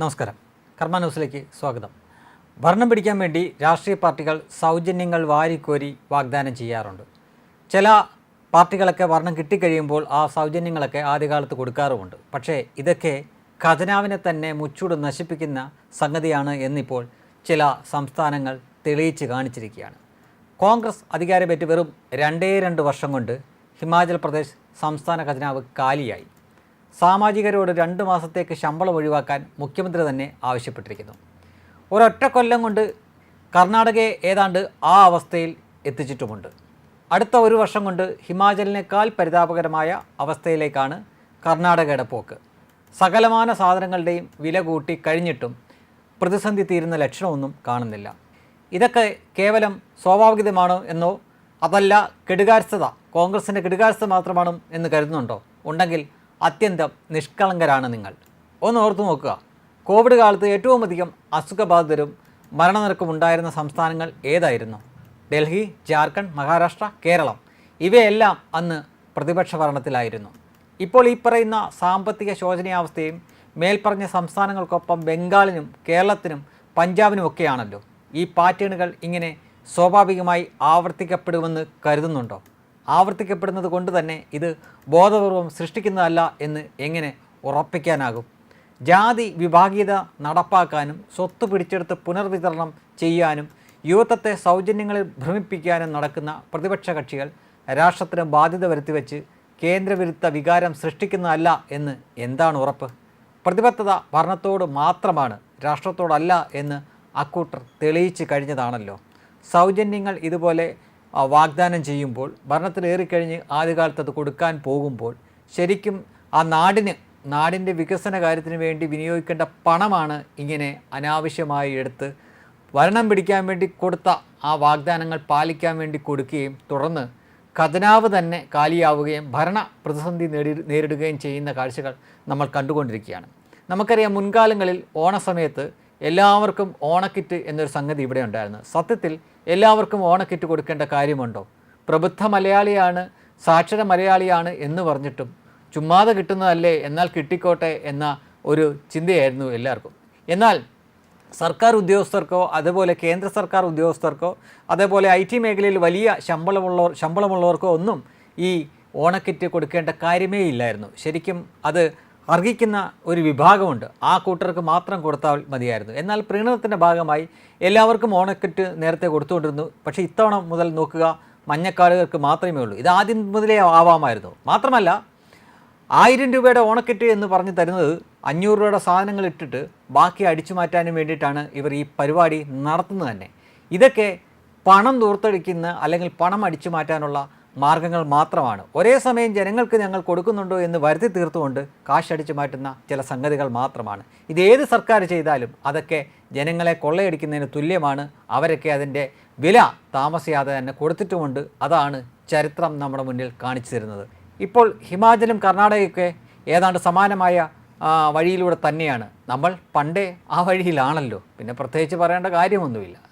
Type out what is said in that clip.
നമസ്കാരം. കർമ്മ ന്യൂസിലേക്ക് സ്വാഗതം. ഭരണം പിടിക്കാൻ വേണ്ടി രാഷ്ട്രീയ പാർട്ടികൾ സൗജന്യങ്ങൾ വാരിക്കോരി വാഗ്ദാനം ചെയ്യാറുണ്ട്. ചില പാർട്ടികളൊക്കെ ഭരണം കിട്ടിക്കഴിയുമ്പോൾ ആ സൗജന്യങ്ങളൊക്കെ ആദ്യകാലത്ത് കൊടുക്കാറുമുണ്ട്. പക്ഷേ ഇതൊക്കെ ഖജനാവിനെ തന്നെ മുച്ചൂട് നശിപ്പിക്കുന്ന സംഗതിയാണ് എന്നിപ്പോൾ ചില സംസ്ഥാനങ്ങൾ തെളിയിച്ച് കാണിച്ചിരിക്കുകയാണ്. കോൺഗ്രസ് അധികാരമേറ്റ് വെറും രണ്ടേ രണ്ട് വർഷം കൊണ്ട് ഹിമാചൽ പ്രദേശ് സംസ്ഥാന ഖജനാവ് കാലിയായി. സാമാജികരോട് രണ്ട് മാസത്തേക്ക് ശമ്പളം ഒഴിവാക്കാൻ മുഖ്യമന്ത്രി തന്നെ ആവശ്യപ്പെട്ടിരിക്കുന്നു. ഒരൊറ്റ കൊല്ലം കൊണ്ട് കർണാടകയെ ഏതാണ്ട് ആ അവസ്ഥയിൽ എത്തിച്ചിട്ടുമുണ്ട്. അടുത്ത ഒരു വർഷം കൊണ്ട് ഹിമാചലിനേക്കാൾ പരിതാപകരമായ അവസ്ഥയിലേക്കാണ് കർണാടകയുടെ പോക്ക്. സകലമാന സാധനങ്ങളുടെയും വില കൂട്ടി കഴിഞ്ഞിട്ടും പ്രതിസന്ധി തീരുന്ന ലക്ഷണമൊന്നും കാണുന്നില്ല. ഇതൊക്കെ കേവലം സ്വാഭാവികമാണോ എന്നോ അതല്ല കെടുകാര്യസ്ഥത കോൺഗ്രസിന്റെ കെടുകാര്യസ്ഥത മാത്രമാണോ എന്ന് കരുതുന്നുണ്ടോ? ഉണ്ടെങ്കിൽ അത്യന്തം നിഷ്കളങ്കരാണ് നിങ്ങൾ. ഒന്ന് ഓർത്തു നോക്കുക. കോവിഡ് കാലത്ത് ഏറ്റവും അധികം അസുഖബാധിതരും മരണനിരക്കും ഉണ്ടായിരുന്ന സംസ്ഥാനങ്ങൾ ഏതായിരുന്നു? ഡൽഹി ജാർഖണ്ഡ് മഹാരാഷ്ട്ര കേരളം. ഇവയെല്ലാം അന്ന് പ്രതിപക്ഷ ഭരണത്തിലായിരുന്നു. ഇപ്പോൾ ഈ പറയുന്ന സാമ്പത്തിക ശോചനീയാവസ്ഥയും മേൽപ്പറഞ്ഞ സംസ്ഥാനങ്ങൾക്കൊപ്പം ബംഗാളിനും കേരളത്തിനും പഞ്ചാബിനും ഒക്കെയാണല്ലോ. ഈ പാറ്റേണുകൾ ഇങ്ങനെ സ്വാഭാവികമായി ആവർത്തിക്കപ്പെടുമെന്ന് കരുതുന്നുണ്ടോ? ആവർത്തിക്കപ്പെടുന്നത് കൊണ്ട് തന്നെ ഇത് ബോധപൂർവം സൃഷ്ടിക്കുന്നതല്ല എന്ന് എങ്ങനെ ഉറപ്പിക്കാനാകും? ജാതി വിഭാഗീയത നടപ്പാക്കാനും സ്വത്ത് പിടിച്ചെടുത്ത് പുനർവിതരണം ചെയ്യാനും യുവത്വത്തെ സൗജന്യങ്ങളിൽ ഭ്രമിപ്പിക്കാനും നടക്കുന്ന പ്രതിപക്ഷ കക്ഷികൾ രാഷ്ട്രത്തിന് ബാധ്യത വരുത്തിവെച്ച് കേന്ദ്രവിരുദ്ധ വികാരം സൃഷ്ടിക്കുന്നതല്ല എന്ന് എന്താണ് ഉറപ്പ്? പ്രതിബദ്ധത ഭരണത്തോട് മാത്രമാണ് രാഷ്ട്രത്തോടല്ല എന്ന് അക്കൂട്ടർ തെളിയിച്ച് കഴിഞ്ഞതാണല്ലോ. സൗജന്യങ്ങൾ ഇതുപോലെ വാഗ്ദാനം ചെയ്യുമ്പോൾ ഭരണത്തിലേറിക്കഴിഞ്ഞ് ആദ്യകാലത്ത് അത് കൊടുക്കാൻ പോകുമ്പോൾ ശരിക്കും ആ നാടിന് നാടിന്റെ വികസന കാര്യത്തിന് വേണ്ടി വിനിയോഗിക്കേണ്ട പണമാണ് ഇങ്ങനെ അനാവശ്യമായി എടുത്ത് ഭരണം പിടിക്കാൻ വേണ്ടി കൊടുത്ത ആ വാഗ്ദാനങ്ങൾ പാലിക്കാൻ വേണ്ടി കൊടുക്കുകയും തുടർന്ന് ഖജനാവ് തന്നെ കാലിയാവുകയും ഭരണ പ്രതിസന്ധി നേടി നേരിടുകയും ചെയ്യുന്ന കാഴ്ചകൾ നമ്മൾ കണ്ടുകൊണ്ടിരിക്കുകയാണ്. നമുക്കറിയാം മുൻകാലങ്ങളിൽ ഓണസമയത്ത് എല്ലാവർക്കും ഓണക്കിറ്റ് എന്നൊരു സംഗതി ഇവിടെ ഉണ്ടായിരുന്നു. സത്യത്തിൽ എല്ലാവർക്കും ഓണക്കിറ്റ് കൊടുക്കേണ്ട കാര്യമുണ്ടോ? പ്രബുദ്ധ മലയാളിയാണ് സാക്ഷര മലയാളിയാണ് എന്ന് പറഞ്ഞിട്ടും ചുമ്മാതെ കിട്ടുന്നതല്ലേ എന്നാൽ കിട്ടിക്കോട്ടെ എന്ന ഒരു ചിന്തയായിരുന്നു എല്ലാവർക്കും. എന്നാൽ സർക്കാർ ഉദ്യോഗസ്ഥർക്കോ അതുപോലെ കേന്ദ്ര സർക്കാർ ഉദ്യോഗസ്ഥർക്കോ അതേപോലെ ഐ ടി മേഖലയിൽ വലിയ ശമ്പളമുള്ളവർ ശമ്പളമുള്ളവർക്കോ ഒന്നും ഈ ഓണക്കിറ്റ് കൊടുക്കേണ്ട കാര്യമേ ഇല്ലായിരുന്നു. ശരിക്കും അത് അർഹിക്കുന്ന ഒരു വിഭാഗമുണ്ട്. ആ കൂട്ടർക്ക് മാത്രം കൊടുത്താൽ മതിയായിരുന്നു. എന്നാൽ പ്രീണനത്തിന്റെ ഭാഗമായി എല്ലാവർക്കും ഓണക്കിറ്റ് നേരത്തെ കൊടുത്തുകൊണ്ടിരുന്നു. പക്ഷേ ഇത്തവണ മുതൽ നോക്കുക മഞ്ഞക്കാടുകൾക്ക് മാത്രമേ ഉള്ളൂ. ഇത് ആദ്യം മുതലേ ആവാമായിരുന്നു. മാത്രമല്ല ആയിരം രൂപയുടെ ഓണക്കിറ്റ് എന്ന് പറഞ്ഞ് തരുന്നത് അഞ്ഞൂറ് രൂപയുടെ സാധനങ്ങൾ ഇട്ടിട്ട് ബാക്കി അടിച്ചു മാറ്റാനും വേണ്ടിയിട്ടാണ് ഇവർ ഈ പരിപാടി നടത്തുന്നത് തന്നെ. ഇതൊക്കെ പണം ദൂർത്തടിക്കുന്ന അല്ലെങ്കിൽ പണം അടിച്ചു മാറ്റാനുള്ള മാർഗങ്ങൾ മാത്രമാണ്. ഒരേ സമയം ജനങ്ങൾക്ക് ഞങ്ങൾ കൊടുക്കുന്നുണ്ടോ എന്ന് വരുത്തി തീർത്തുകൊണ്ട് കാശടിച്ചു മാറ്റുന്ന ചില സംഗതികൾ മാത്രമാണ്. ഇത് ഏത് സർക്കാർ ചെയ്താലും അതൊക്കെ ജനങ്ങളെ കൊള്ളയടിക്കുന്നതിന് തുല്യമാണ്. അവരൊക്കെ അതിന്റെ വില താമസിയാതെ തന്നെ കൊടുത്തിട്ടുമുണ്ട്. അതാണ് ചരിത്രം നമ്മുടെ മുന്നിൽ കാണിച്ചു തരുന്നത്. ഇപ്പോൾ ഹിമാചലും കർണാടകയൊക്കെ ഏതാണ്ട് സമാനമായ വഴിയിലൂടെ തന്നെയാണ്. നമ്മൾ പണ്ടേ ആ വഴിയിലാണല്ലോ. പിന്നെ പ്രത്യേകിച്ച് പറയേണ്ട കാര്യമൊന്നുമില്ല.